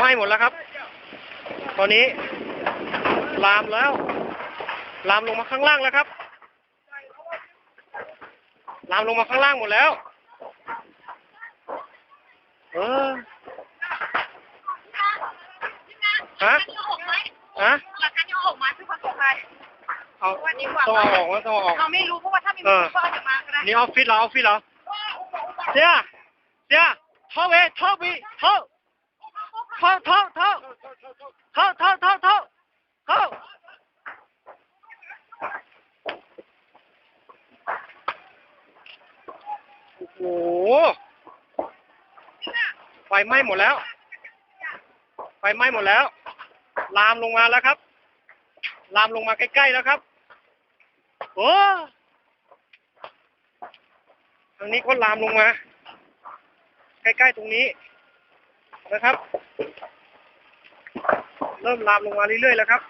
ไหม้หมดแล้วครับ ตอนนี้ ลามแล้ว ลามลงมาข้างล่างแล้วครับ ลามลงมาข้างล่างหมดแล้ว เออฮะฮะหลักฐานที่เอาออกมาคือความปลอดภัยเอาวันนี้หวังต้องว่าเอาออกว่าต้องเอาออกเราไม่รู้เพราะว่าถ้ามีเออก็อาจจะมาก็ได้นี่ออฟฟิศเราออฟฟิศเราเสียเสียท่อ เวท่อบีท่อท่อท่อท่อท่อท่อท่อท่อท่อโอ้โหไฟไหม้หมดแล้ว ไฟไหม้หมดแล้ว ลามลงมาแล้วครับ ลามลงมาใกล้ๆแล้วครับโอ้ทางนี้ก็ลามลงมา ใกล้ๆตรงนี้นะครับ เริ่มลามลงมาเรื่อยๆแล้วครับ